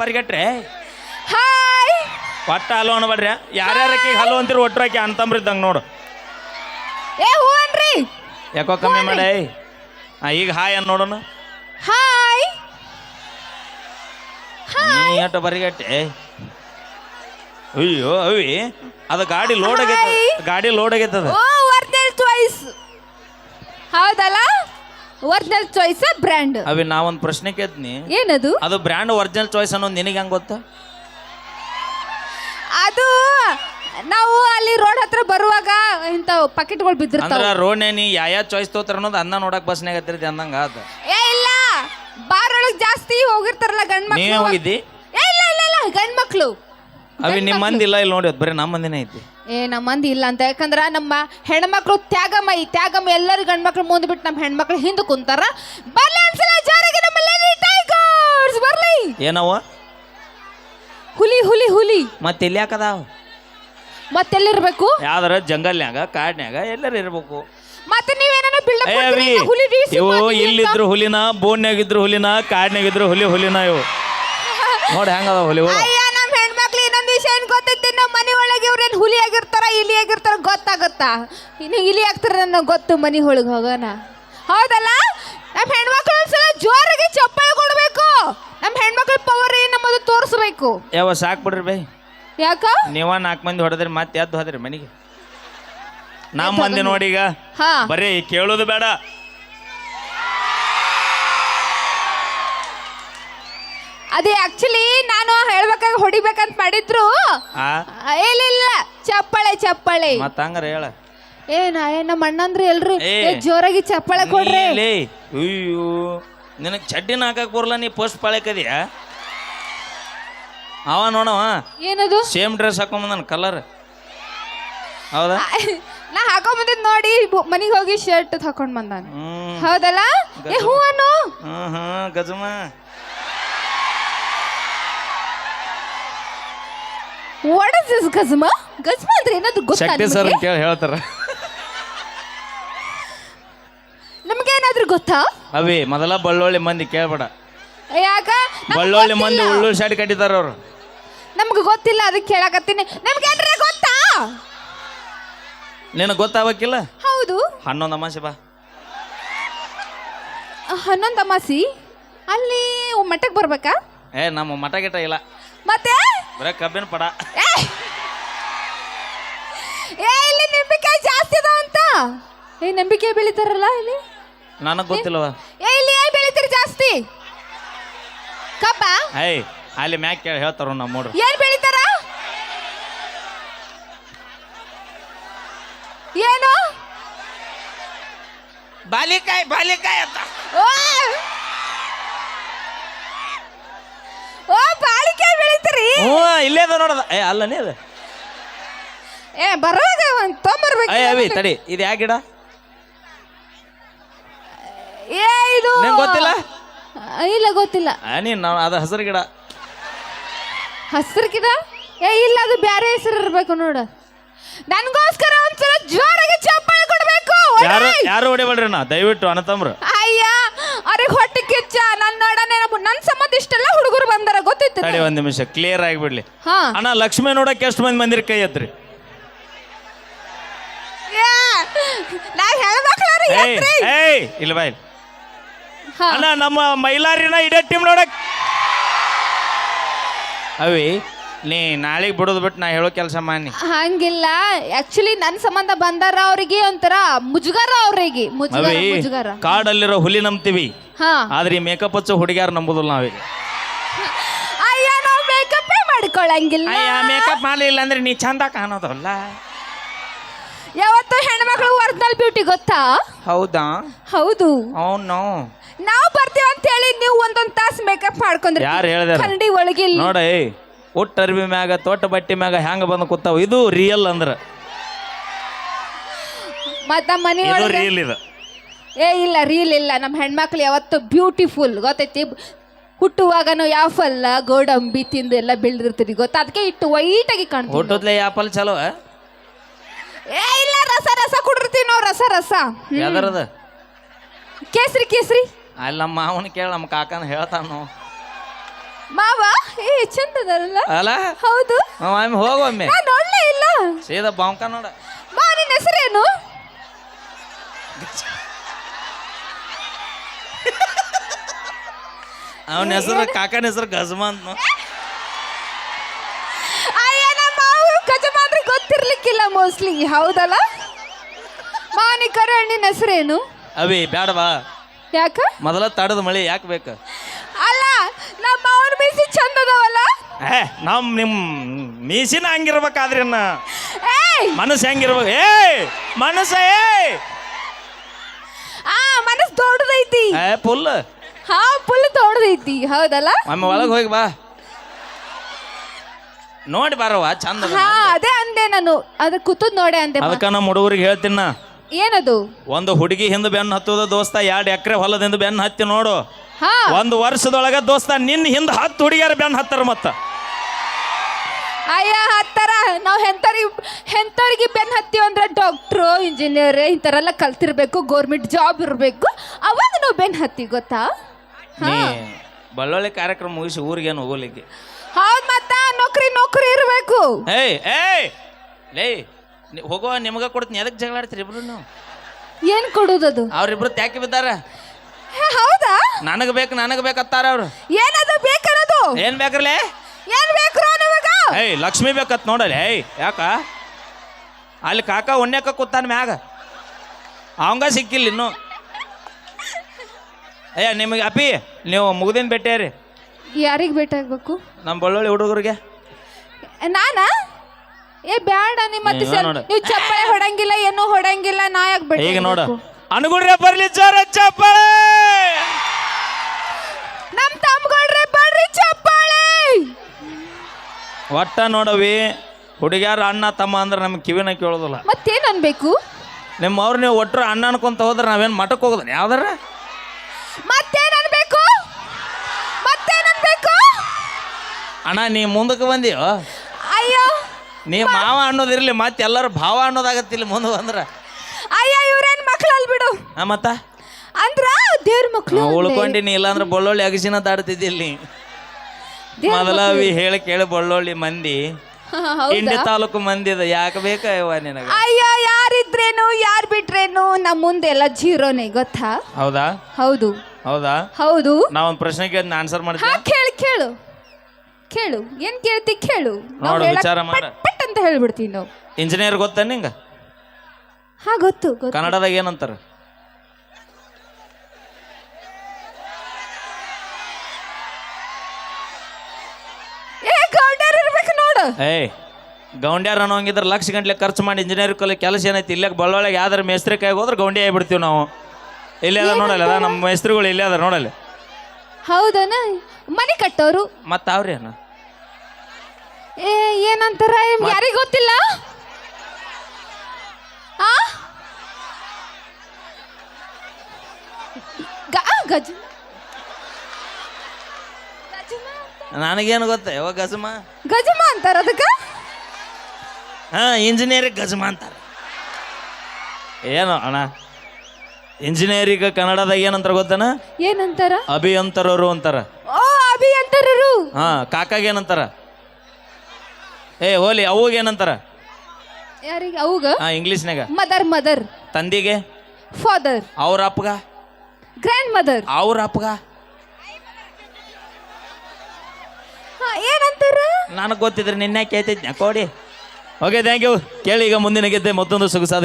ಬರಿಗಟ್ರೆ? ಹಾಯ್! ಒಟ್ಟ ಹಲೋ ಅನ್ಬಡ್ರಿ ಯಾರ್ಯಾರಕ್ಕೆ ಹಲೋ ಅಂತೀರಿ ಒಟ್ರಾಕಿ ಅಂತಂಬ್ರಿದ್ದಂಗೆ ನೋಡು. ಏ ಹೂವನ್ರಿ ಯಾಕೋ ಕಮ್ಮಿ ಮಾಡಿ? ಈಗ ಹಾಯ್ ಅನ್ ನೋಡೋಣ. ಹಾಯ್! ನೀ ಅಟ ಬರಿಗಟ್ಟೆ? ಅಯ್ಯೋ ಅವಿ ಅದು ಗಾಡಿ ಲೋಡ್ ಆಗೈತೆ ಗಾಡಿ ಲೋಡ್ ಆಗೈತದ ಓ ಹೌದಲ್ಲ? ಒರಿಜಿನಲ್ ಚಾಯ್ಸ್ ಬ್ರ್ಯಾಂಡ್ ಅವಿ ಒಂದು ಪ್ರಶ್ನೆ ಕೇಳ್ತೀನಿ. ಏನದು? ಅದು ಬ್ರ್ಯಾಂಡ್ ಒರಿಜಿನಲ್ ಚಾಯ್ಸ್ ಅನ್ನೋದು ನಿನಗೆ ಹೆಂಗ್ ಗೊತ್ತಾ? ಅದು ನಾವು ಅಲ್ಲಿ ರೋಡ್ ಹತ್ರ ಬರುವಾಗ ಇಂಥ ಪಾಕೆಟ್ಗಳು ಬಿದ್ದಿರ್ತಾವ. ಅಂದ್ರೆ ರೋನೇನಿ ನೀ ಯಾವ ಚಾಯ್ಸ್ ತೋತಾರ ಅನ್ನೋದು ಅನ್ನ ನೋಡಕ್ ಬಸ್ನಾಗ ಹತ್ತಿರತಿ ಅಂದಂಗ ಅದು ಏ ಇಲ್ಲ. ಬಾರ್ ಒಳಗ್ ಜಾಸ್ತಿ ಹೋಗಿರ್ತಾರಲ್ಲ ಗಂಡ್ ಮಕ್ಕಳು ಮಕ್ಳು ಹೋಗಿದ್ದಿ? ಏ ಇಲ್ಲ ಇಲ್ಲ ಇಲ್ಲ. ಗಂಡ್ ಮಕ್ಳು ಅವಿ ನಿಮ್ಮ ಮಂದಿ ಇಲ್ಲ ಇಲ್ಲಿ ನೋಡಿ ಬರೀ ನಮ್ಮ ಮಂದಿನೇ ಐತಿ. ಏ ನಮ್ಮ ಮಂದಿ ಇಲ್ಲ ಅಂತ. ಯಾಕಂದ್ರ ನಮ್ಮ ಹೆಣ್ಮಕ್ಳು ತ್ಯಾಗಮ್ಮ ಈ ತ್ಯಾಗಮ್ಮ ಎಲ್ಲರೂ ಗಂಡ್ಮಕ್ಳು ಮುಂದೆ ಬಿಟ್ಟು ನಮ್ಮ ಹೆಣ್ಮಕ್ಳು ಹಿಂದೆ ಕುಂತಾರ. ಬರ್ಲಿ ಒಂದ್ಸಲ ಜೋರಾಗಿ ನಮ್ಮ ಲೇಡಿ ಟೈಗರ್ಸ್ ಬರ್ಲಿ. ಏನವ ಹುಲಿ ಹುಲಿ ಹುಲಿ. ಮತ್ತೆ ಎಲ್ಲಿ ಯಾಕದಾವ ಮತ್ತೆಲ್ಲಿರ್ಬೇಕು ಯಾವ್ದಾರ ಜಂಗಲ್ನ್ಯಾಗ ಕಾಡ್ನ್ಯಾಗ ಎಲ್ಲರೂ ಇರ್ಬೇಕು. ಮತ್ತೆ ನೀವೇನ ಬಿಲ್ಡ್ ಏ ಅವಿ ಹುಲಿ ಇವು ಅಂತ. ಇಲ್ಲಿದ್ರು ಹುಲಿನ ಬೋನ್ಯಾಗಿದ್ರು ಹುಲಿನ ಕಾಡ್ನ್ಯಾಗಿದ್ರು ಹುಲಿ ಹುಲಿನ ಇವು. ನೋಡಿ ಹೆಂಗದ ಹುಲಿ ಅಯ್ಯ ಒಳಗೆ ಹುಲಿ ಆಗಿರ್ತಾರ ಇಲಿ ಆಗಿರ್ತಾರ ಗೊತ್ತಾಗತ್ತಾ? ಇನ್ನು ಇಲಿ ಆಗ್ತಾರ ನನಗೆ ಗೊತ್ತು ಮನೆ ಒಳಗೆ ಹೋಗೋಣ. ಹೌದಲ್ಲ? ನಮ್ಮ ಹೆಣ್ಮಕ್ಳು ಒಂದ್ಸಲ ಜೋರಾಗಿ ಚಪ್ಪಾಳೆ ಕೊಡಬೇಕು. ನಮ್ಮ ಹೆಣ್ಮಕ್ಳ ಪವರ್ ಏನು ನಮ್ಮದು ತೋರಿಸ್ಬೇಕು. ಯಾವ ಸಾಕ್ ಬಿಡ್ರಿ ಬೈ. ಯಾಕ? ನೀವ ನಾಲ್ಕು ಮಂದಿ ಹೊಡೆದ್ರಿ ಮತ್ತೆ ಎದ್ದು ಹೋದ್ರಿ ಮನೆಗೆ. ನಮ್ಮ ಮಂದಿ ನೋಡಿ ಈಗ. ಹಾ. ಬರೀ ಕೇಳೋದು ಬೇಡ. ಅದೇ ಆಕ್ಚುಲಿ ನಾನು ಹೇಳ್ಬೇಕಾಗಿ ಹೊಡಿಬೇಕಂತ ಮಾಡಿದ್ರು. ಆ? ಆ, ಇಲ್ಲ ಚಪ್ಪಳೆ ಚಪ್ಪಾಳೆ ಚಪ್ಪಾಳೆ. ಮತ್ತ ಹಂಗಾರ ಹೇಳ. ಏನ ಏ ನಮ್ಮ ಅಣ್ಣಂದ್ರಿ ಎಲ್ರು ಏ. ಏ, ಜೋರಾಗಿ ಚಪ್ಪಾಳೆ ಕೊಡ್ರಿ. ಲೇ ಅಯ್ಯೋ. ನಿನಗೆ ಚಡ್ಡಿನ ಹಾಕಕ್ ಬರಲ್ಲ ನೀ ಪೋಸ್ಟ್ ಪಾಳಕದಿಯ ಅವ ನೋಡವ. ಏನದು? ಸೇಮ್ ಡ್ರೆಸ್ ಹಾಕೊಂಬಂದನ ಕಲರ್. ಹೌದಾ? ನಾ ಹಾಕೊಂಬಂದಿದ್ ನೋಡಿ ಮನಿಗೆ ಹೋಗಿ ಶರ್ಟ್ ಹಾಕೊಂಡ್ ಬಂದಾನ. ಹ್ಮ್. ಹೌದಲ್ಲ? ಏ ಹೂ ಅನ್ನು ಹ್ಮ್ ಹ್ಮ್ ಗಜಮ ವಾಟ್ ಇಸ್ ದಿಸ್ ಗಜ್ಮ ಗಜ್ಮ ಅಂದ್ರೆ ಏನದು ಗೊತ್ತಾ ಶಕ್ತಿ ಸರ್ ನಿಮ್ಗೆ? ಕೇಳಿ ಹೇಳ್ತಾರ. ನಮ್ಗೆ ಏನಾದ್ರೂ ಗೊತ್ತಾ? ಅವಿ ಮೊದಲ ಬಳ್ಳೊಳ್ಳಿ ಮಂದಿ ಕೇಳ್ಬೇಡ. ಯಾಕ? ನಮ್ಗ್ ಬಳ್ಳೊಳ್ಳಿ ಮಂದಿ ಗೊತ್ತಿಲ್ಲ. ಉಳ್ಳು ಶಾಡಿ ಕಟ್ಟಿದಾರ ಅವ್ರು. ನಮ್ಗೆ ಗೊತ್ತಿಲ್ಲ ಅದಕ್ಕೆ ಕೇಳಕತ್ತೀನಿ. ನಮ್ಗೆ ಏನ್ರ ಗೊತ್ತಾ? ನಿನಗೆ ಗೊತ್ತಾಗಬೇಕಿಲ್ಲ? ಹೌದು. ಹನ್ನೊಂದು ಅಮಾಸೆ ಬಾ. ಹನ್ನೊಂದು ಅಮಾಸಿ? ಅಲ್ಲಿ ಮಠಕ್ಕೆ ಬರ್ಬೇಕಾ? ಏ ನಮ್ಮ ಮಠ ಗಿಟ ಇಲ್ಲ. ಮತ್ತೆ? ಬರೇ ಕಬ್ಬಿನ ಪಡ. ಏ ಏ, ಇಲ್ಲಿ ನಂಬಿಕೆ ಜಾಸ್ತಿ ಅದ ಅಂತ. ಏ ನಂಬಿಕೆ ಬೆಳಿತಾರಲ್ಲ ಇಲ್ಲಿ? ನನಗೆ ಗೊತ್ತಿಲ್ಲವ. ಏ ಇಲ್ಲಿ ಏನ್ ಬೆಳಿತೀರಿ ಜಾಸ್ತಿ? ಕಬ್ಬ ಏಯ್ ಅಲ್ಲಿ ಮ್ಯಾಕ್ ಕೇಳಿ ಹೇಳ್ತಾರ ನಮ್ಮ ಮೂಡ್ರು ಏನ್ ಬೆಳಿತಾರ? ಏನು? ಬಾಲಿಕಾಯಿ ಬಾಲಿಕಾಯಿ ಅಂತ. ಓ ಹ್ಞೂ ಇಲ್ಲೇ ಅದ ನೋಡದ ಏ ಅಲ್ಲನೇ ಅದ. ಏ ಬರೋದ ಒಂದ್ ತೊಂಬರ್ಬೇಕು ಏ ಅವಿ ತಡಿ ಇದು ಯಾ ಗಿಡ? ಏ ಇದು ನಿಂಗೆ ಗೊತ್ತಿಲ್ಲ? ಆ, ಇಲ್ಲ ಗೊತ್ತಿಲ್ಲ. ಆ, ನೀನ್ ನಾವು ಅದು ಹಸಿರು ಗಿಡ. ಹಸ್ರ್ ಗಿಡ? ಏ ಇಲ್ಲ ಅದು ಬ್ಯಾರೆ ಹೆಸರು ಇರ್ಬೇಕು ನೋಡು. ನನ್ಗೋಸ್ಕರ ಒಂದ್ಸಲ ಜೋರಾಗಿ ಚಪ್ಪಾಳೆ ಕೊಡ್ಬೇಕು ಯಾರು ಯಾರು ಹೊಡಿಬೇಡ್ರಿ ನಾ? ದಯವಿಟ್ಟು ಅನತಮ್ರು ಅಯ್ಯ ಅವ್ರಿಗೆ ಹೊಟ್ಟೆ ಕಿಚ್ಚ ನನ್ನ ನೋಡನೆ ನನ್ನ ಸಂಬಂಧ ಇಷ್ಟೆಲ್ಲ ಹುಡುಗರು ಬಂದಾರ ಗೊತ್ತಿತ್ತು ತಡಿ ಒಂದ್ ನಿಮಿಷ ಕ್ಲಿಯರ್ ಆಗಿಬಿಡ್ಲಿ. ಹಾ. ಅಣ್ಣ ಲಕ್ಷ್ಮಿ ನೋಡಕ್ಕೆ ಎಷ್ಟು ಮಂದಿ ಮಂದಿರ ಕೈ ಎತ್ರಿ? ನಾ ಏಯ್ ಎತ್ರಿ. ಏಯ್ ಇಲ್ಲ ಬಾಯ್. ಹಾ. ಅಣ್ಣ ನಮ್ಮ ಮೈಲಾರಿನ ಇಡೇ ಟೀಮ್ ನೋಡಕ್. ಅವಿ ನೀ ನಾಳೆಗೆ ಬಿಡೋದು ಬಿಟ್ಟು ನಾ ಹೇಳೋ ಕೆಲಸ ಮಾಡಿ ಹಂಗಿಲ್ಲ. ಆಕ್ಚುಲಿ ನನ್ನ ಸಂಬಂಧ ಬಂದಾರ ಅವ್ರಿಗೆ ಒಂಥರ ಮುಜುಗರ ಅವ್ರಿಗೆ. ಮುಜುಗರ ಅವಿ ಮುಜುಗರ. ಕಾಡಲ್ಲಿರೋ ಹುಲಿ ನಂಬ್ತೀವಿ. ಹಾ. ಆದ್ರೆ ಈ ಮೇಕಪ್ ಹಚ್ಚೋ ಹುಡುಗ್ಯಾರು ನಂಬುದಿಲ್ಲ ನಾವೀಗ. ಅಯ್ಯ ಮೇಕಪ್ ಮಾಡಲಿಲ್ಲ ಅಂದ್ರೆ ನೀ ಚಂದ ಕಾಣೋದಲ್ಲ. ಯಾವತ್ತು ಹೆಣ್ಮಕ್ಳು ಒರಿಜಿನಲ್ ಬ್ಯೂಟಿ ಗೊತ್ತಾ? ಹೌದಾ? ಹೌದು. ಅವನು ನಾವು ಬರ್ತೀವಿ ಅಂತ ಹೇಳಿ ನೀವು ಒಂದೊಂದ್ ತಾಸು ಮೇಕಪ್ ಮಾಡ್ಕೊಂಡ್ರಿ. ಯಾರು ಹೇಳ್ದಾರ? ಕನ್ನಡಿ ಒಳಗೆ ಇಲ್ಲಿ. ನೋಡಿ ಒಟ್ಟು ಅರ್ಬಿ ಮ್ಯಾಗ ತೋಟ ಬಟ್ಟಿ ಮ್ಯಾಗ ಹೆಂಗ ಬಂದು ಕೂತಾವ? ಇದು ರಿಯಲ್ ಅಂದ್ರ. ಮತ್ತ ಮನೆ ಇದು ಒಳಗೆ ರಿಯಲ್ ಇದು. ಏ ಇಲ್ಲ ರೀಲ್ ಇಲ್ಲ. ನಮ್ಮ ಹೆಣ್ಮಕ್ಳು ಯಾವತ್ತು ಬ್ಯೂಟಿಫುಲ್ ಗೊತ್ತೈತಿ. ಹುಟ್ಟುವಾಗನು ಯಾಫಲ್ಲ ಗೋಡಂಬಿ ತಿಂದು ಎಲ್ಲ ಬೆಳೆದಿರ್ತೀರಿ ಗೊತ್ತ? ಅದಕ್ಕೆ ಇಟ್ಟು ವೈಟಾಗಿ ಆಗಿ ಕಾಣ್ತದೆ ಹುಟ್ಟದ್ಲೆ ಆಪಲ್ ಚಲೋ? ಏ ಇಲ್ಲ ರಸ ರಸ ಕುಡಿರ್ತೀವಿ ನಾವು ರಸ ರಸ. ಹ್ಮ್. ಯಾವ್ದಾರದ? ಕೇಸರಿ ಕೇಸರಿ. ಅಲ್ಲಿ ನಮ್ಮ ಮಾವನ ಕೇಳ ನಮ್ಮ ಕಾಕನ ಹೇಳ್ತಾನು ಮಾವ ಏ ಚಂದದಲ್ಲ? ಅಲ್ಲ? ಹೌದು. ಒಮ್ಮೆ ಹೋಗೊಮ್ಮೆ ನಾ ನೋಡ್ಲೇ ಇಲ್ಲ. ಸೀದಾ ಬಾಂಕ ನೋಡ. ಮಾವ ನಿನ್ನ ಹೆಸರೇನು? ಅವನ ಹೆಸರು ಕಾಕನ ಹೆಸರು ಗಜಮ ಅಂತ. ಅಯ್ಯ ನಮ್ಮ ಗಜಮಾತ್ರ ಗೊತ್ತಿರ್ಲಿಕ್ಕಿಲ್ಲ ಮೋಸ್ಟ್ಲಿ ಹೌದಲ್ಲ? ಮಾವನಿ ಕರೆ ನಿನ್ನ ಹೆಸರೇನು? ಅವಿ ಬ್ಯಾಡ ಬಾ ಯಾಕ? ಮೊದಲ ತಡದ ಮಳೆ ಯಾಕೆ ಬೇಕು? ಅಲ್ಲ ನಮ್ಮ ಮಾವನ ಮೀಸಿ ಚಂದದವಲ್ಲ ಏ ನಮ್ ನಿಮ್ ಮೀಸಿನ ಹಂಗಿರ್ಬೇಕಾದ್ರಿ ನಾ ಏಯ್! ಮನಸ್ಸು ಹೆಂಗಿರ್ಬೇಕು? ಏ ಮನಸ್ಸ! ಏ ಆ ಮನಸ್ ದೊಡ್ಡದೈತಿ. ಏ ಫುಲ್ ಹಾ ಫುಲ್ ದೊಡ್ಡದೈತಿ ಹೌದಲ್ಲ? ಒಮ್ಮೆ ಒಳಗೆ ಹೋಗಿ ಬಾ. ನೋಡಿ ಬರವ ಚಂದ. ಹಾ ಅದೇ ಅಂದೆ ನಾನು. ಅದ ಕೂತದ್ ನೋಡೆ ಅಂದೆ. ಅದಕ್ಕ ನಮ್ಮ ಹುಡುಗರಿಗೆ ಹೇಳ್ತೀನಿ ನಾ. ಏನದು? ಒಂದು ಹುಡುಗಿ ಹಿಂದೆ ಬೆನ್ನು ಹತ್ತುದ ದೋಸ್ತ ಎರಡು ಎಕರೆ ಹೊಲದಿಂದ ಬೆನ್ನು ಹತ್ತಿ ನೋಡು. ಹಾ. ಒಂದು ವರ್ಷದೊಳಗ ದೋಸ್ತ ನಿನ್ನ ಹಿಂದೆ ಹತ್ತು ಹುಡುಗಿಯರ ಬೆನ್ನು ಹತ್ತಾರ ಮತ್ತ. ಅಯ್ಯ ಹತ್ತರ. ನಾವು ಹೆಂತರಿ ಹೆಂತವ್ರಿಗೆ ಬೆನ್ ಹತ್ತೀವಿ ಅಂದ್ರೆ ಡಾಕ್ಟ್ರು ಇಂಜಿನಿಯರ್ ಇಂಥರೆಲ್ಲ ಕಲ್ತಿರ್ಬೇಕು ಗೌರ್ಮೆಂಟ್ ಜಾಬ್ ಇರಬೇಕು. ಅವಾಗ ನಾವು ಬೆನ್ ಹತ್ತಿ ಗೊತ್ತಾ? ನೀ ಬಳ್ಳೊಳ್ಳಿ ಕಾರ್ಯಕ್ರಮ ಮುಗಿಸಿ ಊರಿಗೇನು ಹೋಗ್ಲಿಕ್ಕೆ? ಹೌದ್ ಮತ್ತ ನೌಕರಿ ನೌಕರಿ ಇರಬೇಕು. ಏಯ್ ಏಯ್ ಲೇ ನೀ- ಹೋಗೋ ನಿಮಗ ಕೊಡ್ತೀನಿ. ಎದಕ್ಕೆ ಜಗಳ ಆಡ್ತೀರಿ ಇಬ್ರು ನೀವು? ಏನ್ ಕೊಡುದದು? ಅವ್ರಿಬ್ರು ತ್ಯಾಕಿ ಬಿದ್ದಾರ? ಹೇ, ಹೌದಾ? ನನಗೆ ಬೇಕು ನನಗೆ ಬೇಕತ್ತಾರ ಅವ್ರು. ಏನದು ಬೇಕನ್ನೋದು ಏನ್ ಬೇಕ್ರಲೇ ಏನ್ ಬೇಕು ನಿಮಗ? ಏಯ್ ಲಕ್ಷ್ಮಿ ಬೇಕತ್ ನೋಡಲ್ಲ ಏಯ್ ಯಾಕ? ಅಲ್ಲಿ ಕಾಕ ಉಣ್ಯಾಕ ಕೂತಾನ ಮ್ಯಾಗ. ಅವಂಗ ಸಿಕ್ಕಿಲ್ಲ ಇನ್ನು. ಏ ನಿಮಗೆ ಅಪ್ಪಿ ನೀವು ಮುಗ್ದಿನ ಯಾರಿಗೆ ಭೇಟಿ ಆಗಬೇಕು? ನಮ್ಮ ಬಳ್ಳೊಳ್ಳಿ ಹುಡುಗರಿಗೆ. ನಾನಾ? ಏ ಬ್ಯಾಡ ನಿಮ್ಮ ಮತ್ತೆ ಸರ್ ನೋಡು. ನೀವು ಚಪ್ಪಳೆ ಹೊಡಂಗಿಲ್ಲ ಏನೂ ಹೊಡಂಗಿಲ್ಲ ನಾ ಯಾಕೆ ಬಿಟ್ಟು ಈಗ ನೋಡ. ಅನುಗುಣ್ರೆ ಬರ್ಲಿ ಜೋರ ಚಪ್ಪಳೆ! ನಮ್ಮ ತಮ್ಮಗಳ್ರೆ ಬರ್ರಿ ಚಪ್ಪಳೆ! ಒಟ್ಟ ನೋಡವಿ ಹುಡುಗ್ಯಾರ ಅಣ್ಣ ತಮ್ಮ ಅಂದ್ರೆ ನಮ್ಗೆ ಕಿವಿನ ಕೇಳೋದಿಲ್ಲ. ಮತ್ತೇನು ಅನ್ಬೇಕು? ನಿಮ್ಮವ್ರು ನೀವು ಒಟ್ಟರು ಅಣ್ಣ ಅನ್ಕೊಂತ ಹೋದ್ರೆ ನಾವೇನು ಮಠಕ್ಕೆ ಹೋಗೋದನ್ನ ಯಾವ್ದಾರ ಮತ್ತೇನ್ ಅನ್ಬೇಕು ಮತ್ತೇನ್ ಅನ್ಬೇಕು ಅಣ್ಣ ನೀ ಮುಂದಕ್ಕೆ ಬಂದಿಯೋ ಅಯ್ಯೋ ನೀ ಮಾವ ಅನ್ನೋದಿರಲಿ ಮತ್ತೆ ಎಲ್ಲರೂ ಭಾವ ಅನ್ನೋದಾಗತ್ತಿಲ್ಲ ಮುಂದೆ ಬಂದ್ರೆ. ಅಯ್ಯೋ ಇವ್ರೇನ್ ಮಕ್ಳು ಅಲ್ಲಿ ಬಿಡು. ಆ ಮತ್ತ? ಅಂದ್ರ ದೇವ್ರ ಮಕ್ಳು ಉಳ್ಕೊಂಡಿನಿ ಇಲ್ಲಾಂದ್ರೆ ಬಳ್ಳೊಳ್ಳಿ ಅಗಸಿನ ದಾಡ್ತಿದ್ದಿಲ್ಲಿ ದೇವ್ರ್ ಮೊದಲ ಅವಿ ಹೇಳಿ ಕೇಳಿ ಬಳ್ಳೊಳ್ಳಿ ಮಂದಿ. ಇಂಡಿ ತಾಲೂಕು ತಾಲೂಕು ಅದ ಯಾಕೆ ಬೇಕ ಯವ್ವ ನಿನಗ? ಅಯ್ಯೋ ಯಾರಿದ್ರೇನು ಯಾರು ಬಿಟ್ರೇನು ನಮ್ಮ ಮುಂದೆ ಎಲ್ಲ ಜೀರೋನೇ ಗೊತ್ತಾ? ಹೌದಾ? ಹೌದು. ಹೌದಾ? ಹೌದು. ನಾ ಒಂದು ಪ್ರಶ್ನೆ ಕೇಳಿ ಆನ್ಸರ್ ಹಾ ಕೇಳು ಕೇಳು. ಕೇಳು. ಏನ್ ಕೇಳ್ತಿ ಕೇಳು. ನಾವ್ ನೋಡು, ಹೇಳಕ್ ವಿಚಾರ ಮಾಡು. ಪಟ್ ಪಟ್ ಅಂತ ಹೇಳ್ಬಿಡ್ತೀವಿ ನಾವು. ಇಂಜಿನಿಯರ್ ಗೊತ್ತ ನಿಂಗ? ಹಾ ಗೊತ್ತು ಗೊತ್ತು. ಕನ್ನಡದಾಗ ಏನಂತಾರ? ಏ ಗೌಂಡ್ಯಾರ್ ಇರ್ಬೇಕು ನೋಡು. ಏಯ್ ಗೌಂಡ್ಯಾರ ಅನ್ನೋಂಗಿದ್ರೆ ಲಕ್ಷ ಗಂಟ್ಲೆ ಖರ್ಚು ಮಾಡಿ ಇಂಜಿನಿಯರ್ ಕಲಿ ಕೆಲಸ ಏನೈತಿ? ಇಲ್ಲೇ ಬಳ್ಳೊಳಗೆ ಯಾವ್ದಾರ ಮೇಸ್ತ್ರಿ ಕೈಗೆ ಹೋದ್ರೆ ಗೌಂಡಿ ಆಗ್ಬಿಡ್ತೀವಿ ನಾವು. ಇಲ್ಲೇ ಅದ ನೋಡಲ್ಲ ಅದ ನಮ್ಮ ಮೇಸ್ತ್ರಿಗಳು ಇಲ್ಲೇ ಅದ ನೋಡಲ್ಲ. ಹೌದನ? ಮನೆ ಕಟ್ಟೋರು? ಮತ್ತೆ ಅವ್ರೇನು ಏ ಏನಂತಾರ? ಯಾರಿಗೆ ಗೊತ್ತಿಲ್ಲ? ಆ? ಗಜ ನನಗೇನು ಗೊತ್ತ? ಯಾವಾಗ ಗಜಮ? ಗಜಮ ಅಂತಾರ ಅದಕ್ಕೆ? ಹಾ ಇಂಜಿನಿಯರಿಂಗ್ ಗಜಮ ಅಂತಾರೆ. ಏನು ಅಣ್ಣ? ಇಂಜಿನಿಯರಿಂಗ್ ಕನ್ನಡದಾಗ ಏನಂತಾರ ಗೊತ್ತನ? ಏನಂತಾರ? ಅಭಿಯಂತರರು ಅಂತಾರ. ಓ ಅಭಿಯಂತರರು. ಹಾ ಕಾಕಾಗ ಏನಂತಾರ? ಏ ಹೋಲಿ ಅವಾಗ ಏನಂತಾರ? ಯಾರಿಗೆ ಅವುಗ? ಹಾ ಇಂಗ್ಲೀಷ್ನಾಗ ಮದರ್ ಮದರ್ ತಂದಿಗೆ? ಫಾದರ್ ಅವ್ರ ಅಪ್ಪಗ? ಗ್ರ್ಯಾಂಡ್ ಮದರ್ ಅವ್ರ ಅಪ್ಪಗ? ಏನಂತಾರ? ನನಗೆ ಗೊತ್ತಿದ್ರೆ ನಿನ್ನೆ ಕೇಳ್ತಿದ್ನ. ಕೊಡಿ. ಓಕೆ ಥ್ಯಾಂಕ್ ಯು ಕೇಳಿ ಈಗ ಮುಂದಿನ ಗೆದ್ದೆ ಮತ್ತೊಂದು ಸೊಗಸಾದ